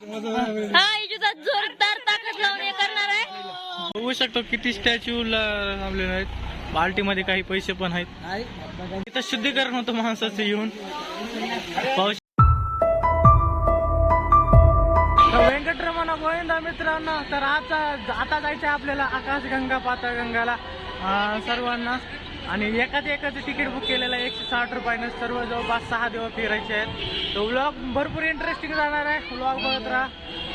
हा जोरदार ताकद लावून हे करणार आहे. बघू शकतो किती स्टॅच्यू लावलेले आहेत. बाल्टीमध्ये काही पैसे पण आहेत. इथं शुद्धीकरण होतं माणसाचं येऊन. पाऊस तर व्यंकटरमण गोविंदा मित्रांनो तर आता आता जायचं आहे आपल्याला आकाशगंगा पाताळगंगाला. सर्वांना. आणि एकाच एकाच तिकीट बुक केलेलं आहे. एकशे साठ रुपयानं सर्व जवळपास सहा दिवस फिरायचे आहेत. तर व्लॉग भरपूर इंटरेस्टिंग जाणार आहे. व्लॉग बघत राहा.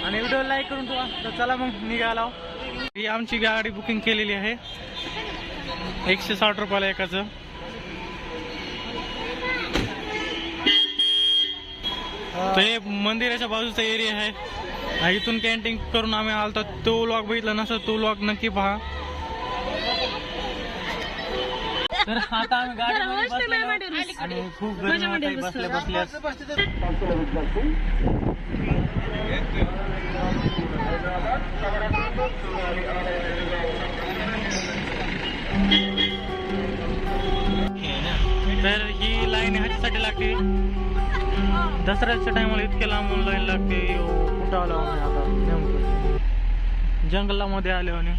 आणि व्हिडिओ लाईक करून ठेवा. तर चला मग निघाला. ही आमची गाडी बुकिंग केलेली आहे. एकशे साठ रुपयाला एकाचं. तर हे मंदिराच्या बाजूचा एरिया आहे. इथून कॅन्टीन करून आम्ही आलतो. तो व्लॉग बघितला नसतो तो व्लॉग नक्की पहा. तर आता आम्ही गाडीमध्ये बसलेलो. आणि खूप गरमी होत आहे बसल्या बसल्यास तर ही लाईन ह्याच्यासाठी लागते. दसऱ्याच्या टायमाला इतके लांबून लाईन लागते. कुठं आलो आम्ही आता? नेमकं. जंगलामध्ये आले आणि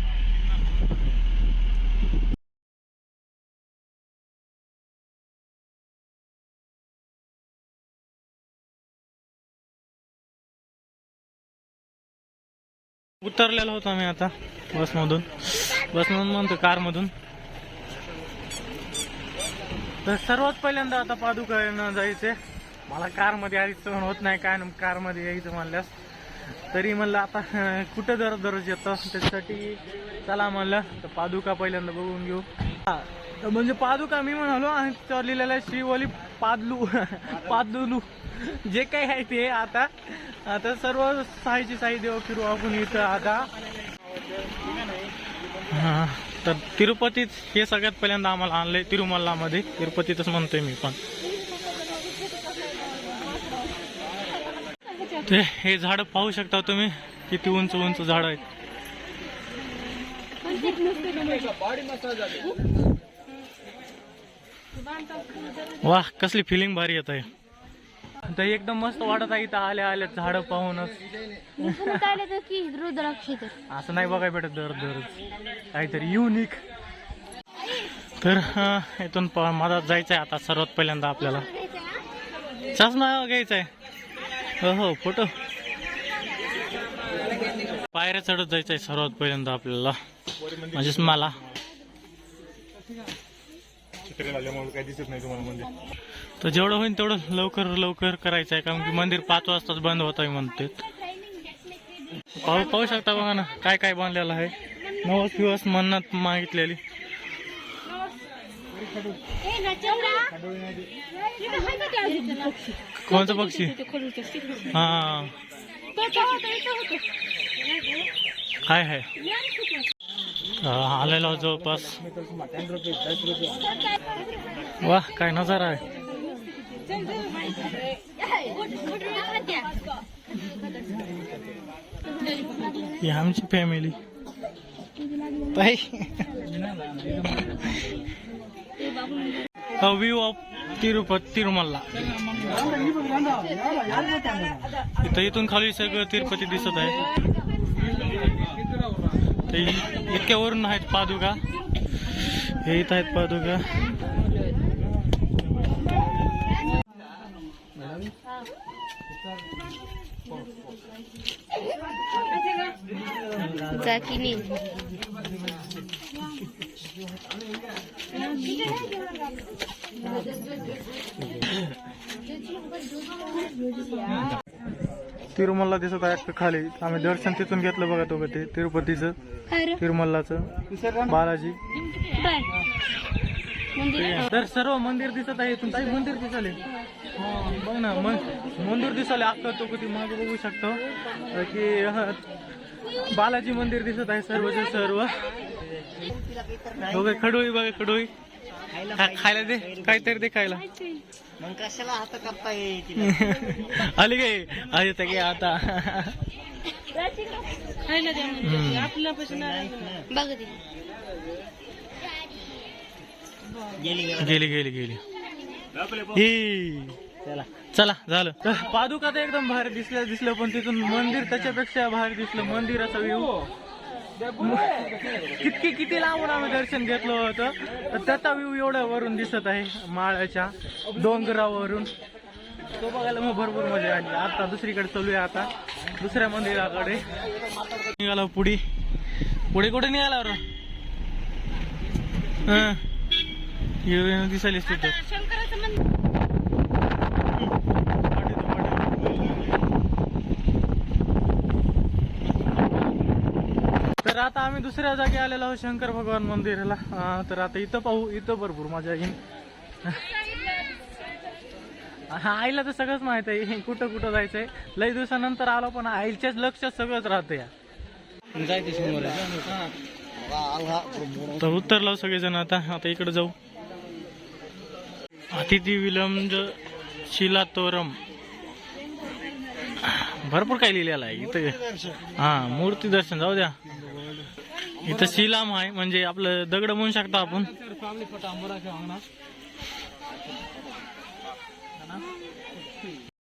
उतरलेलो होतो आम्ही आता बसमधून. बसमधून म्हणतो कारमधून. तर सर्वात पहिल्यांदा आता पादुका जायचे मला कारमध्ये आधी पण होत नाही काय ना कारमध्ये यायचं म्हणल्यास. तरी म्हणलं आता कुठं दर दररोज येतं? त्याच्यासाठी चला म्हणलं तर पादुका पहिल्यांदा बघून घेऊ. म्हणजे पादुका मी म्हणालो आणि त्यावर लिहिलेलं आहे श्रीवली पादलू. पादलू. जे काही आहे ते आता आता सर्व साईची साई देव फिरू आपण इथं आता. हां तर तिरुपतीच हे सगळ्यात पहिल्यांदा आम्हाला आणलंय तिरुमल्लामध्ये. तिरुपतीतच म्हणतोय मी पण. ते हे झाड पाहू शकता तुम्ही किती उंच उंच झाड आहेत. वाह कसली फिलिंग भारी येत आहे. तर एकदम मस्त वाटत आहे इथं आल्या आल्या झाड पाहूनच. असं नाही बघाय भेटत दर दरच. काहीतरी युनिक तर इथून प- मधात जायचंय आता सर्वात पहिल्यांदा आपल्याला. चष्मा घ्यायचा आहे हो हो फोटो. पायऱ्या चढत जायचंय सर्वात पहिल्यांदा आपल्याला. म्हणजेच मला. काही दिसत नाही तुम्हाला मंदिर तर जेवढं होईल तेवढं लवकर लवकर करायचं आहे कारण की मंदिर पाच वाजताच बंद होत आहे म्हणते पाहू पाहू शकता बघा ना काय काय बांधलेलं आहे. नवस दिवस मन्नत मागितलेली. कोणतं पक्षी? हा. काय आहे? आलेलो जवळपास. वा काय नजारा आहे. ही आमची फॅमिली ताई व्ह्यू ऑफ तिरुपती तिरुमल्ला. इथं इथून खाली सगळं तिरुपती दिसत आहे. तर इतक्या वरून आहेत पादुका. हे इथं आहेत पादुका. तिरुमल्ला दिसत आहे खाली. आम्ही दर्शन तिथून घेतलं बघा तो ते तिरुपतीचं तिरुमल्लाचं बालाजी. तर सर्व मंदिर दिसत आहे इथून. काही मंदिर दिसले बघ ना मंदिर दिसले अख्खं तो किती मागे बघू शकतो. की बालाजी मंदिर दिसत आहे सर्वचे सर्व. बघा खडोळी बघा खडोळी खा- खायला दे. काहीतरी दे खायला. मग कशाला हात कापताय आली काय आली तर काय आता. बघ ते गेली गेली गेली गेली. ही. चला. चला झालं. तर पादुका तर एकदम भारी दिसलं दिसलं पण तिथून मंदिर त्याच्यापेक्षा भारी दिसलं. मंदिर असं व्ह्यू किती किती लांबून आम्ही दर्शन घेतलं होतं. तर त्याचा व्ह्यू एवढा वरून दिसत आहे माळ्याच्या डोंगरावरून. तो बघायला मग भरपूर मजा आली. आता दुसरीकडे चालूया आता. दुसऱ्या मंदिराकडे. निघाला पुढे. पुढे कुठे निघाला हा. हिरोईन दिसायलीस तिथं शंकराचं मंदिर तर आता आम्ही दुसऱ्या जागी आलेलो आहोत शंकर भगवान मंदिराला. तर आता इथं पाहू इथं भरपूर मजा येईल. हा, आईला तर सगळंच माहीत आहे कुठं कुठं जायचंय. लई दिवसानंतर आलो पण आईच्याच लक्षात सगळंच राहतं या जायते समोर तर सगळेजण आता आता इकडे जाऊ. अतिथी विलंब शिलातोरम. भरपूर काही लिहिलेलं आहे इथं. हा मूर्ती दर्शन जाऊ द्या. इथं शिलाम आहे म्हणजे आपलं दगड म्हणू शकता आपण.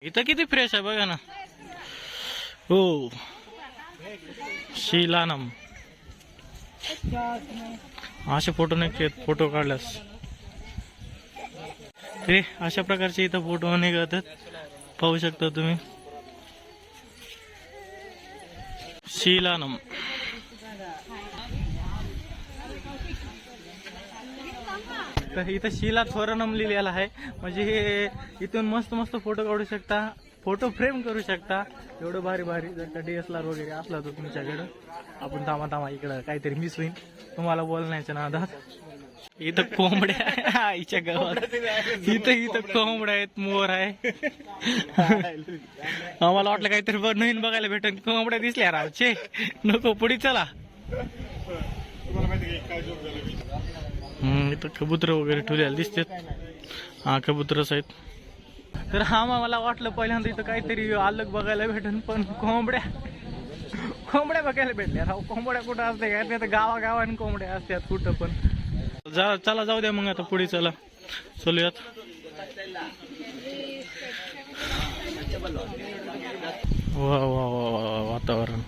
इथं किती फ्रेश आहे बघा ना. हो. शिलानम असे फोटो नाही फोटो काढल्यास. ते अशा प्रकारचे इथं फोटो निघतात. पाहू शकता तुम्ही. शिलानम तर इथं शिला थोरनम लिहिलेला आहे. म्हणजे हे इथून मस्त मस्त फोटो काढू शकता. फोटो फ्रेम करू शकता. एवढं भारी भारी जर का आर वगैरे असला तर तुमच्याकडं. आपण थांबा थांबा इकडं काहीतरी मिस होईल. तुम्हाला बोलण्याच्या नादात. इथं कोंबड्या आईच्या गावात. इथं इथं कोंबड्या आहेत मोर आहे. आम्हाला वाटलं काहीतरी नवीन बघायला भेटेल कोंबड्या दिसल्या रावचे. नको पुढे चला. इथं कबूतर वगैरे ठेवलेले दिसतात. हा कबूतरच आहेत. तर हा मग मला वाटलं पहिल्यांदा इथं काहीतरी अलग बघायला भेटेल पण कोंबड्या कोंबड्या बघायला भेटल्या राव. कोंबड्या कुठं असते काय नाही तर गावागावाने कोंबड्या असतात कुठं पण. जा चला जाऊ द्या मग आता पुढे चला. चलूयात. वा वा वा वा वा, वातावरण.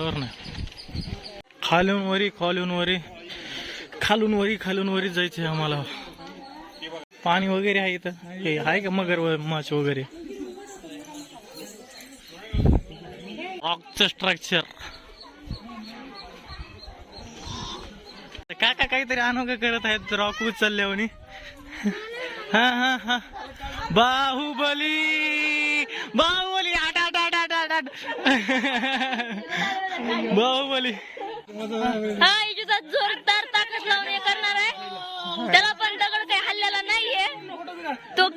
वातावरण खालून वरी खालून वरी. खालून वरी खालून वरी जायचे आम्हाला. पाणी वगैरे आहे इथं? आहे का मगर व- माछ वगैरे? रॉकचं स्ट्रक्चर काका काहीतरी अनोखं करत आहेत रॉक उचलल्यावर हा हा हा. बाहुबली! बाहुबली! आट आट आट आट आट आट बाहुबली. हा इजुचा जोरदार ताकद लावून हे करणार आहे. त्याला पण दगड काही हल्ल्याला नाहीये. तो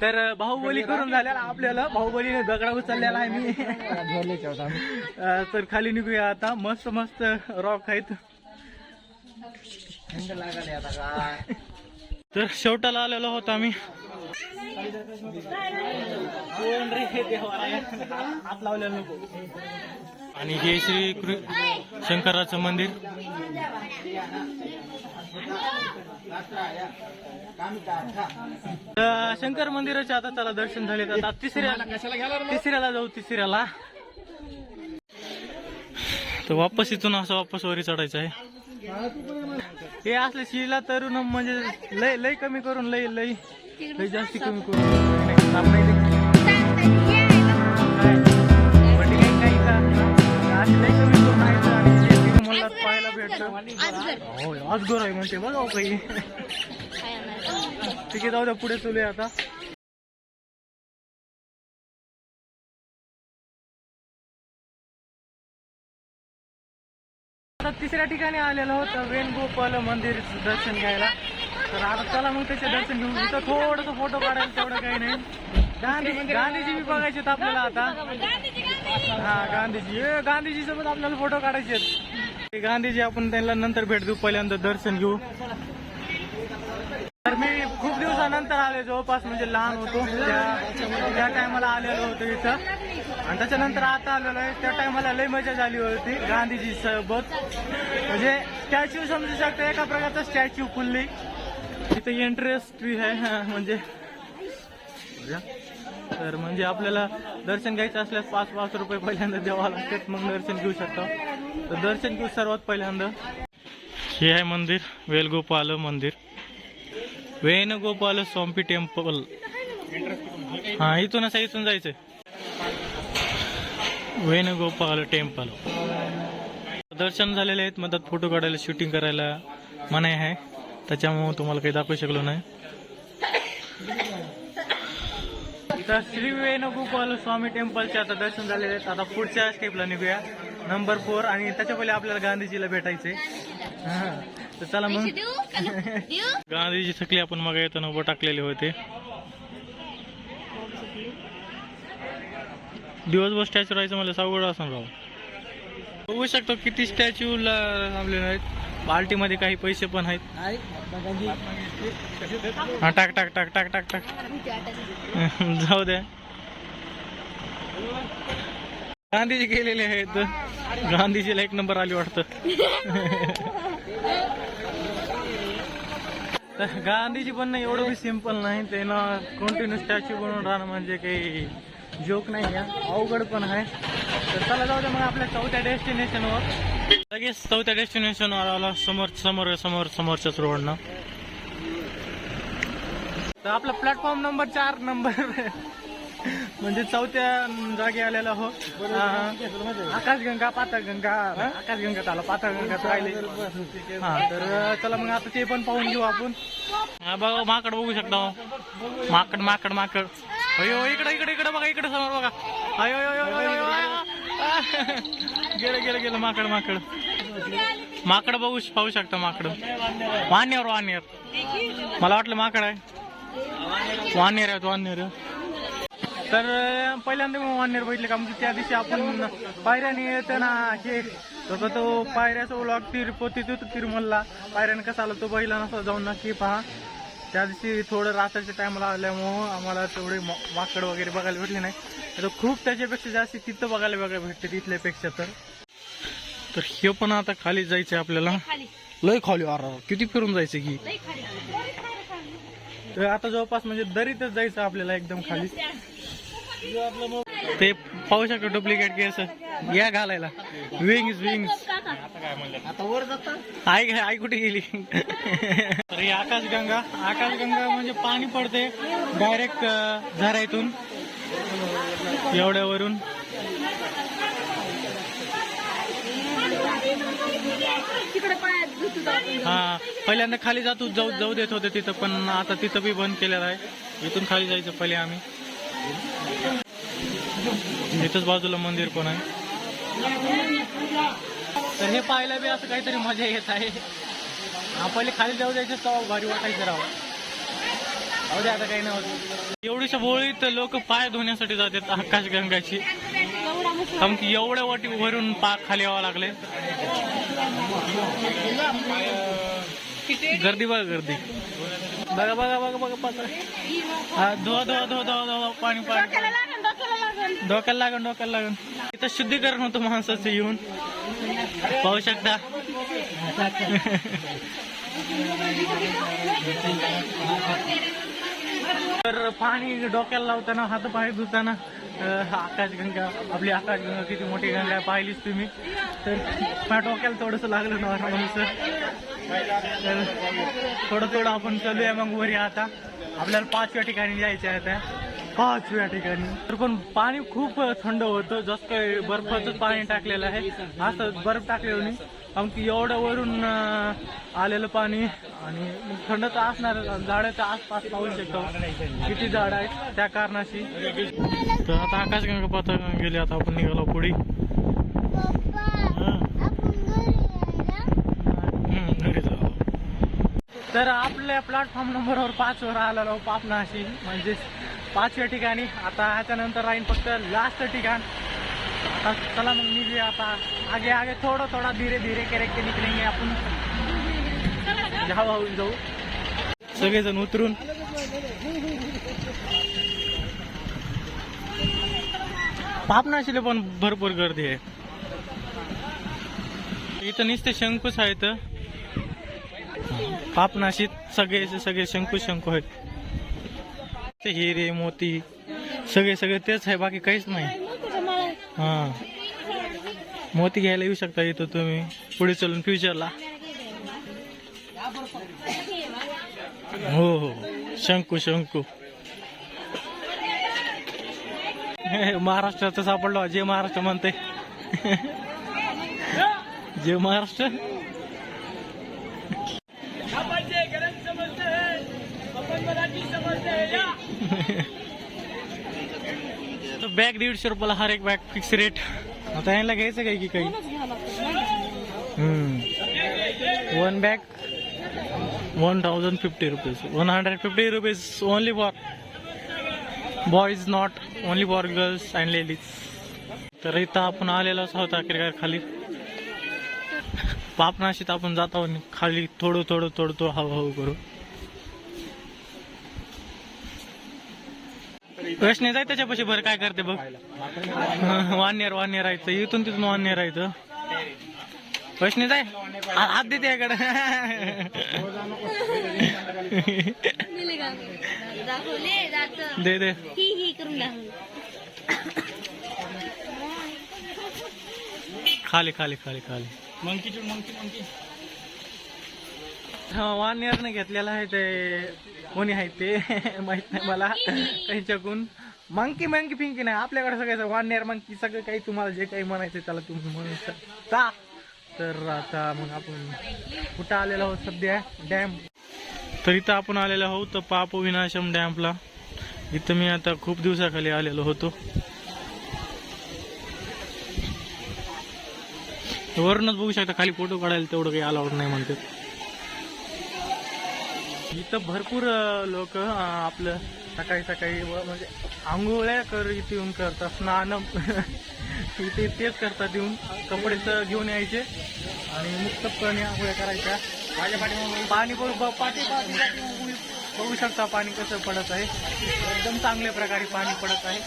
तर बाहुबली करून झाल्याला आपल्याला. बाहुबलीने दगडा उचललेला आहे मी. तर खाली निघूया आता. मस्त मस्त रॉक आहेत. तर शेवटाला आलेलो होतो आम्ही. कोण रे देवा? हात लावलेला नको. आणि हे श्री कृ- शंकराचं मंदिर तर शंकर मंदिराचे आता त्याला दर्शन झाले आता तिसऱ्या तिसऱ्याला जाऊ तिसऱ्याला तर वापस इथून असं वापस वरी चढायचं आहे हे असले शिला तरुण म्हणजे लय लय कमी करून लय लय लय जास्ती कमी करून. पाहायला भेटलं हो अजगर आहे म्हणते बघा हो काही ठीक आहे जाऊ द्या पुढे चलूया आता. तिसऱ्या ठिकाणी आलेलो होतं वेणगोपाल मंदिर दर्शन घ्यायला. तर आता चला मग त्याचे दर्शन घेऊन इथं थोडस फोटो काढायला तेवढं काही नाही. गांधी गांधीजी बी बघायचे आहेत आपल्याला आता. हा गांधीजी. गांधीजी सोबत आपल्याला फोटो काढायचे आहेत. गांधीजी आपण त्यांना नंतर भेट देऊ पहिल्यांदा दर्शन घेऊ. तर मी खूप दिवसानंतर आले जवळपास म्हणजे लहान होतो. त्या टायमाला आलेलो होतो इथं. आणि त्याच्यानंतर आता आलेलो आहे. त्या टायमाला लय मजा झाली होती. गांधीजी सोबत. म्हणजे स्टॅच्यू समजू शकतो एका प्रकारचा स्टॅच्यू फुल्ली. तिथे इंटरेस्ट आहे. म्हणजे तर म्हणजे आपल्याला दर्शन घ्यायचं असल्यास पाच पाच रुपये पहिल्यांदा द्यावा लागतात. मग दर्शन घेऊ शकतो. तर दर्शन घेऊ सर्वात पहिल्यांदा. हे आहे मंदिर. वेलगोपाल मंदिर. वेणुगोपाल स्वामी टेम्पल. हा इथून असं इथून जायचंय. वेणुगोपाल टेम्पल. दर्शन झालेले आहेत मधात फोटो काढायला शूटिंग करायला मनाई आहे. त्याच्यामुळे तुम्हाला काही दाखवू शकलो नाही. तर श्री वेणुगोपाल स्वामी टेम्पलचे आता दर्शन झालेले आहेत. आता पुढच्या स्टेपला निघूया. नंबर फोर आणि त्याच्या पहिले आपल्याला गांधीजीला भेटायचे. तर चला मग. गांधीजी थकले आपण मग येताना उभं टाकलेले होते. दिवसभर स्टॅच्यू राहायचं मला सावड असं राव. बघू शकतो किती स्टॅच्यू लावलेले आहेत. बाल्टीमध्ये काही पैसे पण आहेत. हा टाक टाक टाक टाक टाक टाक. जाऊ द्या गांधीजी गेलेले आहेत. गांधीजीला एक नंबर आली वाटतं. तर गांधीजी पण नाही एवढं सिंपल नाही. ते ना कंटिन्यू स्टॅच्यू बनवून राहणं म्हणजे काही जोक नाही आहे अवघड पण आहे. तर चला जाऊ दे मग आपल्या चौथ्या डेस्टिनेशनवर लगेच चौथ्या डेस्टिनेशनवर आला समोर समोर समोर समोरच्याच रोडनं. तर आपला प्लॅटफॉर्म नंबर चार नंबर म्हणजे चौथ्या जागी आलेला हो. आकाशगंगा पाताळगंगा. आकाशगंगा आला पाताळगंगात राहिले. हा तर चला मग आता ते पण पाहून घेऊ आपण. हा बघा माकड बघू शकता हो. माकड माकड माकड. अयो इकडे इकडे इकडे बघा इकडे समोर बघा. अयो अयो गेलं गेलं गेलं माकड माकड. माकड बघू पाहू शकता माकड. वानेर वानेर मला वाटलं माकड आहे. वानेर आहे वानेर तर पहिल्यांदा मग वानेर बघितले का? म्हणजे त्या दिवशी आपण पायऱ्याने येताना हे तर तो पायऱ्याचा ओलाग तिरुपती तो तिरुमलला पायऱ्याने कसा आला तो पहिला नसा जाऊन नक्की पहा. त्या दिवशी थोडं रात्रीच्या टायमाला आल्यामुळं आम्हाला तेवढे माकड वगैरे बघायला भेटले नाही. तर खूप त्याच्यापेक्षा जास्त तिथं बघायला बघायला भेटते तिथल्यापेक्षा तर. तर हे पण आता खाली जायचं आपल्याला. लय खाली अरे किती फिरून जायचं की? तर आता जवळपास म्हणजे दरीतच जायचं आपल्याला एकदम खाली. ते पाहू शकतो डुप्लिकेट केस. या घालायला. विंग्स विंग्स काका आता वर जाता? आई आई कुठे गेली? तर ही आकाशगंगा आकाशगंगा म्हणजे पाणी पडते डायरेक्ट एवढ्यावरून. पायात घुसू आपण. हा. पहिल्यांदा खाली जातो जाऊ जाऊ देत होते तिथं पण आता तिथं बी बंद केलेलं आहे. इथून खाली जायचं पहिले आम्ही. इथंच बाजूला मंदिर पण आहे. तर हे पाहायला बी असं काहीतरी मजा येत आहे. पहिले खाली जाऊ द्यायचे तेव्हा भारी वाटायचं राव. जाऊ दे आता काही नाही होत. एवढीशा होळीत लोक पाय धुण्यासाठी जातात आकाशगंगाची. कारण की एवढ्या वाटी उभारून पाक खाली यावं लागले. गर्दी बघा गर्दी. बघा बघा बघा बघा. हा धुवा धुवा धुवा धुवा धुवा पाणी पाणी. डोक्याला लागन डोक्याला लागन. इथं शुद्धीकरण होतं माणसाचं येऊन. पाहू शकता. तर पाणी डोक्याला लावताना हात पाय धुताना आकाशगंगा आपली आकाशगंगा किती मोठी गंगा आहे पाहिलीच तुम्ही. तर माझ्या डोक्याला थोडंसं लागलं नॉर्मल तर थोडं थोडं आपण चालूया मग वरी आता. आपल्याला पाचव्या ठिकाणी जायचं आहे त्या पाचव्या ठिकाणी. तर पण पाणी खूप थंड होतं. जसं काही बर्फाचं पाणी टाकलेलं आहे. असं बर्फ टाकलेलं नाही. कारण की एवढं वरून आलेलं पाणी आणि थंड तर असणार. झाडाच्या आसपास पाहू शकतो. किती झाड आहेत त्या कारणाशी. तर आता आकाशगंगा पातळ गेले. आता आपण निघालो पुढे. तर आपल्या प्लॅटफॉर्म नंबरवर पाच वर आलेलो पापनाशी म्हणजेच पाचव्या ठिकाणी. आता ह्याच्यानंतर राहीन फक्त लास्ट ठिकाण. आता चला मग निघूया आता. आगे आगे थोडं थोडा धीरे धीरे करेक्ट निघलेंगे आपण. जाऊ जाऊ. सगळेजण उतरून. पापनाशीला पण भरपूर गर्दी आहे. इथं नुसते शंकूच आहेत. पापनाशीत सगळे सगळे शंकू शंकू आहेत. ते हिरे मोती सगळे सगळे तेच आहे बाकी काहीच नाही. हा. मोती घ्यायला येऊ शकता इथं तुम्ही पुढे चलून फ्युचरला हो हो. शंकू शंकू. हे महाराष्ट्राचं सापडलो जे महाराष्ट्र म्हणते जे महाराष्ट्र. बॅग दीडशे रुपयाला हर एक बॅग फिक्स रेट आता यांना घ्यायचं काय की काही? One bag one thousand fifty rupees one hundred fifty rupees only for boys not only for girls and ladies तर इथं आपण आलेलो आहोत अखेर खाली. पापनाशीत आपण जात आहोत खाली थोडं थोडं थोडं थोडं हळूहळू करू. प्रश्न जाय त्याच्यापाशी बरं काय करते बघ. वानेर वानेर राहायचं इथून तिथून वानेर राहायचं प्रश्न जाय हात देते याकडे. दे दे. खाली खाली खाली खाली. मंकी चूड मंकी मंकी वन इयरने घेतलेला आहे ते. कोणी आहे ते? माहीत नाही मला. त्यांच्याकडून मंकी मंकी फिंकी नाही. आपल्याकडे सगळ्याचं वन इयर मंकी सगळं काही तुम्हाला जे काही म्हणायचं त्याला तुम्ही म्हणू शकता. तर आता मग आपण कुठं आलेलो आहोत सध्या? डॅम तर इथं आपण आलेलो आहोत पाप विनाशम डॅमला. इथं मी आता खूप दिवसाखाली आलेलो होतो. वरूनच बघू शकता खाली फोटो काढायला तेवढं काही अलाउड नाही म्हणतात. इथं भरपूर लोक आपलं सकाळी सकाळी म्हणजे आंघोळ्या कर इथे येऊन करतात स्नान इथे तेच करतात येऊन कपडे घेऊन यायचे. आणि मुक्तपणे आंघोळ्या करायच्या. माझ्या पाणी बरोबर पाठी पाठी बघू शकता पाणी कसं पडत आहे. एकदम चांगल्या प्रकारे पाणी पडत आहे.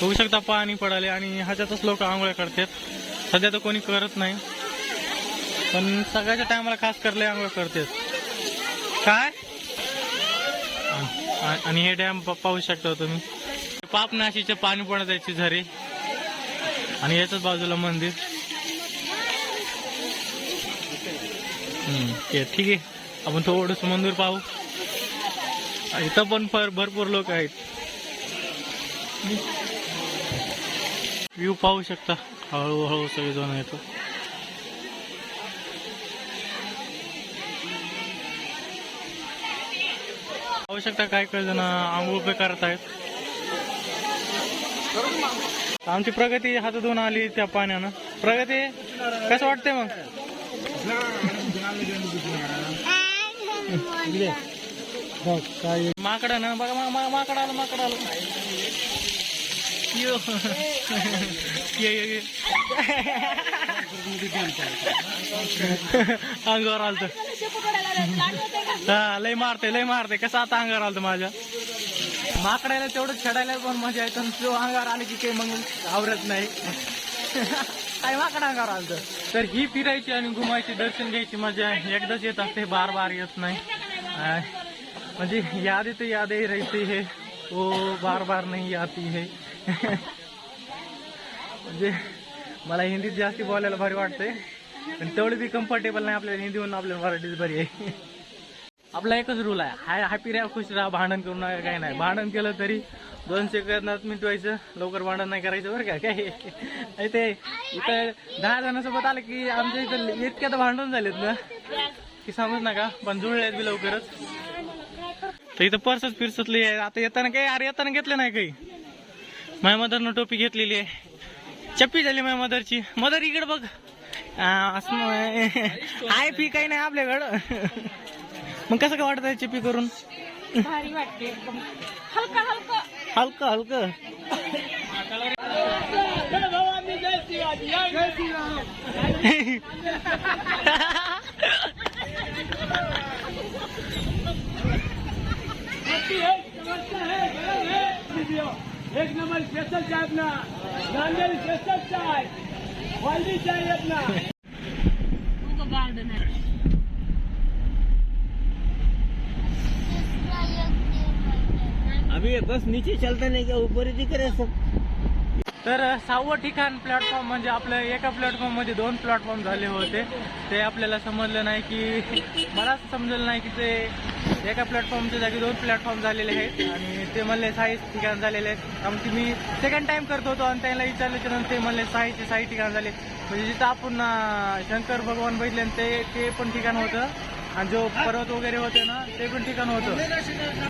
बघू शकता पाणी पडाले आणि ह्याच्यातच लोक आंघोळ्या करतात. सध्या तर कोणी करत नाही. पण सगळ्याच्या टायमाला खास करले आंघोळ करतात. काय? आणि हे डॅम पाहू शकता तुम्ही. पापनाशीचे पाणी पण याची झरे आणि याच्याच बाजूला मंदिर. ते ठीक आहे. आपण थोडस मंदिर पाहू. इथं पण भरपूर लोक आहेत. व्ह्यू पाहू शकता. हळूहळू सगळेजण येतो. पाहू शकता काय काय जण आंघोळ उभे करत आहेत. आमची प्रगती हात धुवून आली त्या पाण्यानं. प्रगती कसं वाटतंय मग? माकडा ना बघा माकड आलं माकड आलं. यो. ये ये ये. अंगावर आलत. हा लय मारते लय मारते कसं आता अंगावर आलत माझ्या? माकडायला तेवढं छडायला पण मजा येत आणि तो अंगावर आले की काही मग आवरत नाही. काय माकड अंगावर आलत? तर ही फिरायची आणि घुमायची दर्शन घ्यायची मजा एकदाच येत असते बार बार येत नाही. म्हणजे याद येते याद राहते हे. ओ बार बार नाही आती हे. म्हणजे मला हिंदीत जास्ती बोलायला भारी वाटतंय. पण तेवढी बी कम्फर्टेबल नाही आपल्याला. हिंदी म्हणून आपल्याला मराठीच भारी आहे. आपला एकच रूल आहे. हाय हॅपी राहा खुश राहा भांडण करू नका काही नाही. भांडण केलं तरी दोन सेकंदात मिटवायचं लवकर भांडण नाही करायचं बरं का? काय? ते इथं दहा जणांसोबत आलं की आमच्या इथं इतक्यात भांडण झालेत ना. की समज नका. पण जुळलेत बी लवकरच. तर इथं पर्सच फिरसतली आहे. आता येताना काही अरे येताना घेतलं नाही काही. माझ्या मदरनं टोपी घेतलेली आहे. चप्पी झाली माझ्या मदरची. मदर इकडे बघ. आहे. फी काही नाही आपल्याकडं. मग कसं काय वाटतंय चिपी करून? भारी वाटते. हलका हलका. हलकं हलकं. एक नंबर स्पेशल चाय अपना नांदेड़ स्पेशल चाय क्वालिटी चाय अपना गार्डन आहे. अभी ये बस नीचे चलता नहीं क्या ऊपर ही दिख रहे सब तर सहावं ठिकाण प्लॅटफॉर्म म्हणजे आपलं एका प्लॅटफॉर्ममध्ये दोन प्लॅटफॉर्म झाले होते. ते आपल्याला समजलं नाही की मला समजलं नाही की ते एका प्लॅटफॉर्मच्या जागी दोन प्लॅटफॉर्म झालेले आहेत आणि ते म्हणले साई ठिकाण झालेले आहेत. कारण की मी सेकंड टाईम करत होतो आणि त्यांना विचारल्याच्या नंतर ते म्हणले साईचे साई ठिकाण झाले. म्हणजे जिथं आपण शंकर भगवान बघितले आणि ते ते पण ठिकाण होतं. आणि जो पर्वत वगैरे होते ना ते पण ठिकाण होतं.